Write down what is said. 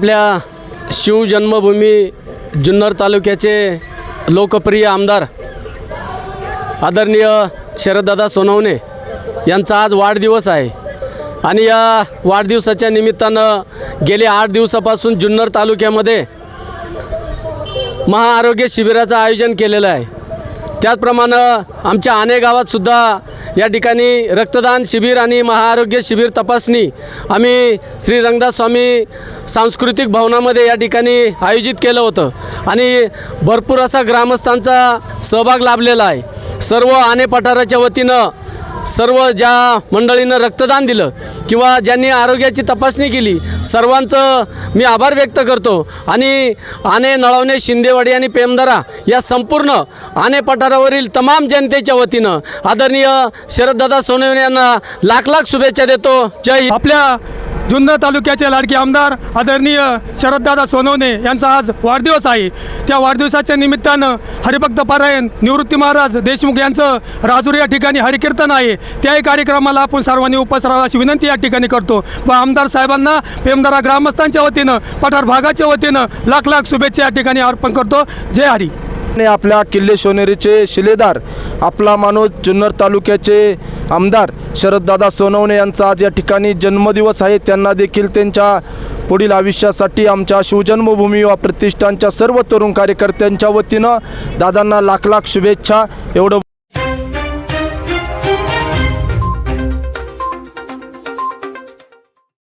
आपल्या शिवजन्मभूमी जुन्नर तालुक्याचे लोकप्रिय आमदार आदरणीय शरददादा सोनवणे यांचा आज वाढदिवस आहे. आणि या वाढदिवसाच्या निमित्तानं गेले आठ दिवसापासून जुन्नर तालुक्यामध्ये महाआरोग्य शिबिराचं आयोजन केलेलं आहे. त्याचप्रमाणे आमच्या आणे गावातसुद्धा या ठिकाणी रक्तदान शिबिर आणि महाआरोग्य शिबिर तपासणी आम्ही श्री रंगदास स्वामी सांस्कृतिक भवनामध्ये या ठिकाणी आयोजित केलं होतं. आणि भरपूर असा ग्रामस्थांचा सहभाग लाभलेला आहे. सर्व आणे पठाराच्या वतीनं सर्व ज्या मंडळीनं रक्तदान दिलं किंवा ज्यांनी आरोग्याची तपासणी केली सर्वांचं मी आभार व्यक्त करतो. आणि आणे नळवणे शिंदेवाडी आणि पेमदरा या संपूर्ण आणे पठारावरील तमाम जनतेच्या वतीनं आदरणीय शरददादा सोनवणे यांना लाख लाख शुभेच्छा देतो. जय आपल्या जुन्नर तालुक्याचे लाडके आमदार आदरणीय शरददादा सोनवणे यांचा आज वाढदिवस आहे. त्या वाढदिवसाच्या निमित्तानं हरिभक्त पारायण निवृत्ती महाराज देशमुख यांचं राजूर या ठिकाणी हरिकीर्तन आहे. त्याही कार्यक्रमाला आपण सर्वांनी उपस्थित अशी विनंती या ठिकाणी करतो. व आमदार साहेबांना पेमदारा ग्रामस्थांच्या वतीनं पठार भागाच्या वतीनं लाख लाख शुभेच्छा या ठिकाणी अर्पण करतो. जय हरी. आपल्या किल्ले सोनेरीचे शिलेदार आपला माणूस जुन्नर तालुक्याचे आमदार शरददादा सोनवणे यांचा आज या ठिकाणी जन्मदिवस आहे. त्यांना देखील त्यांच्या पुढील आयुष्यासाठी आमच्या शिवजन्मभूमी व प्रतिष्ठानच्या सर्व तरुण कार्यकर्त्यांच्या वतीनं दादांना लाख लाख शुभेच्छा. एवढं